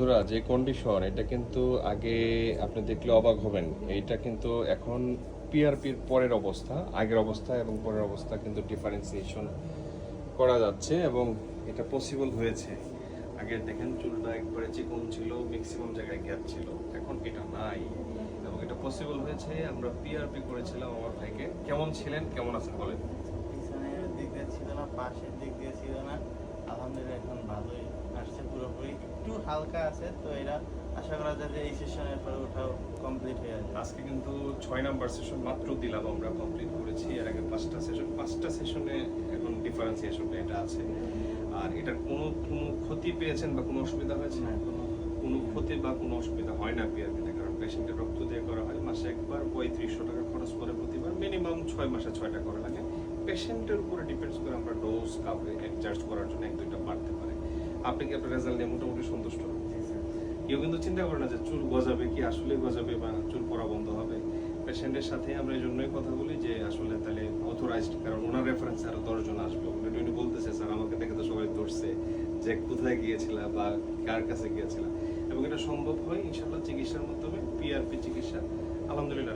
বন্ধুরা, যে কন্ডিশন এটা কিন্তু আগে আপনি দেখলে অবাক হবেন। এইটা কিন্তু এখন পিআরপির পরের অবস্থা, আগের অবস্থা এবং পরের অবস্থা কিন্তু ডিফারেন্সিয়েশন করা যাচ্ছে এবং এটা পসিবল হয়েছে। আগে দেখেন, চুলটা একবারে চিকন ছিল ম্যাক্সিমাম জায়গায় গ্যাপ ছিল। এখন এটা নাই এবং এটা পসিবল হয়েছে। আমরা পিআরপি করেছিলাম আমার ভাইকে। কেমন ছিলেন? কেমন আছেন বলেন? পিছনের দিক দিয়ে ছিল না, পাশের দিক দিয়ে ছিল না। আলহামদুলিল্লাহ, এখন ভালোই। হালকা আছে তো এরা আশা করা যায় যে এই সেশনের পরে ওঠাও কমপ্লিট হয়ে যাবে। আজকে কিন্তু ছয় নাম্বার সেশন মাত্র দিলাম আমরা কমপ্লিট করেছি। এর আগে পাঁচটা সেশন পাঁচটা সেশনে এখন ডিফারেন্সিয়েশনটা এটা আছে। আর এটার কোনো কোনো ক্ষতি পেয়েছেন বা কোনো অসুবিধা হয়েছে? না কোনো কোনো ক্ষতি বা কোনো অসুবিধা হয় না পিআরপিতে কারণ পেশেন্টের রক্ত দিয়ে করা হয় মাসে একবার পঁয়ত্রিশশো টাকা খরচ করে প্রতিবার মিনিমাম ছয় মাসে ছয়টা করা লাগে। পেশেন্টের উপরে ডিপেন্ডস করে আমরা ডোজ কাউকে চার্জ করার আপনি কি আপনার রেজাল্ট নিয়ে মোটামুটি সন্তুষ্ট? কেউ কিন্তু চিন্তা করে না যে চুল গজাবে কি আসলে গজাবে বা চুল পড়া বন্ধ হবে। পেশেন্টের সাথে আমরা এই জন্যই কথা বলি যে আসলে তাহলে অথরাইজড কারণ ওনার রেফারেন্সে আরও দশজন আসবে। উনি বলতেছে, স্যার, আমাকে দেখে তো সবাই ধরছে যে কোথায় গিয়েছিলা বা কার কাছে গিয়েছিলা। এবং এটা সম্ভব হয় ইনশাল্লাহ চিকিৎসার মাধ্যমে পিআরপি চিকিৎসা। আলহামদুলিল্লাহ